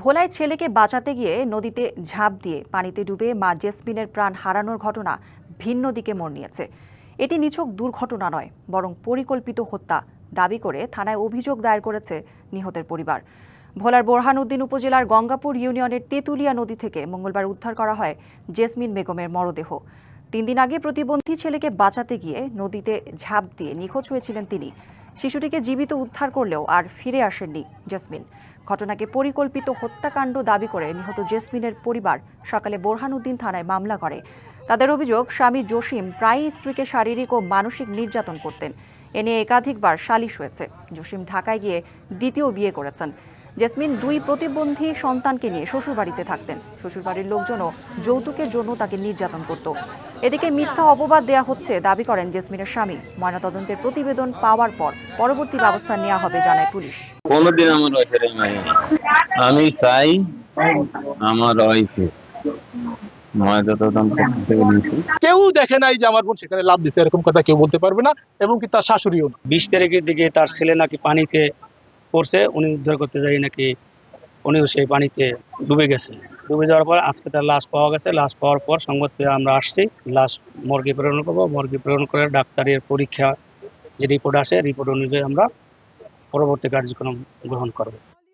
ভোলায় ছেলেকে বাঁচাতে গিয়ে নদীতে ঝাঁপ দিয়ে পানিতে ডুবে মা জেসমিনের প্রাণ হারানোর ঘটনা ভিন্ন দিকে মোড় নিয়েছে। এটি নিছক দুর্ঘটনা নয়, বরং পরিকল্পিত হত্যা দাবি করে থানায় অভিযোগ দায়ের করেছে নিহতের পরিবার। ভোলার বোরহানউদ্দিন উপজেলার গঙ্গাপুর ইউনিয়নের তেঁতুলিয়া নদী থেকে মঙ্গলবার উদ্ধার করা হয় জেসমিন বেগমের মরদেহ। তিন দিন আগে প্রতিবন্ধী ছেলেকে বাঁচাতে গিয়ে নদীতে ঝাঁপ দিয়ে নিখোঁজ হয়েছিলেন তিনি। শিশুটিকে জীবিত উদ্ধার করলেও আর ফিরে আসেননি জেসমিন। ঘটনাকে পরিকল্পিত হত্যাকাণ্ড দাবি করে নিহত জেসমিনের পরিবার সকালে বোরহানউদ্দিন থানায় মামলা করে। তাদের অভিযোগ, স্বামী জসিম প্রায়ই স্ত্রীকে শারীরিক ও মানসিক নির্যাতন করতেন। এ নিয়ে একাধিকবার সালিশ হয়েছে। জসিম ঢাকায় গিয়ে দ্বিতীয় বিয়ে করেছেন। জেসমিন দুই প্রতিবন্ধী সন্তানকে নিয়ে শ্বশুরবাড়িতে থাকতেন। শ্বশুরবাড়ির লোকজনও যৌতুকের জন্য তাকে নির্যাতন করত। এদিকে মিথ্যা অপবাদ দেয়া হচ্ছে দাবি করেন জেসমিনের স্বামী। ময়নাতদন্তের প্রতিবেদন পাওয়ার পর পরবর্তী ব্যবস্থা নেওয়া হবে জানায় পুলিশ। কোনোদিন আমার আমি আমি চাই আমার ওয়াইফে কেউ দেখে নাই যে আমার বোন সেখানে লাভ দিছে এরকম কথা কেউ বলতে পারবে না এবং কি তার শাশুড়িও না। বিশ তারিখের দিকে তার ছেলে নাকি পানিতে পড়ছে উনি উদ্ধার করতে যাই নাকি উনিও সেই পানিতে ডুবে গেছে। ডুবে যাওয়ার পর আজকে তার লাশ পাওয়া গেছে। লাশ পাওয়ার পর সংবাদ পেয়ে আমরা আসছি। লাশ মর্গে প্রেরণ করব। মর্গে প্রেরণ করে ডাক্তারের পরীক্ষা যে রিপোর্ট আসে রিপোর্ট অনুযায়ী আমরা পরবর্তী কার্যক্রম গ্রহণ করব।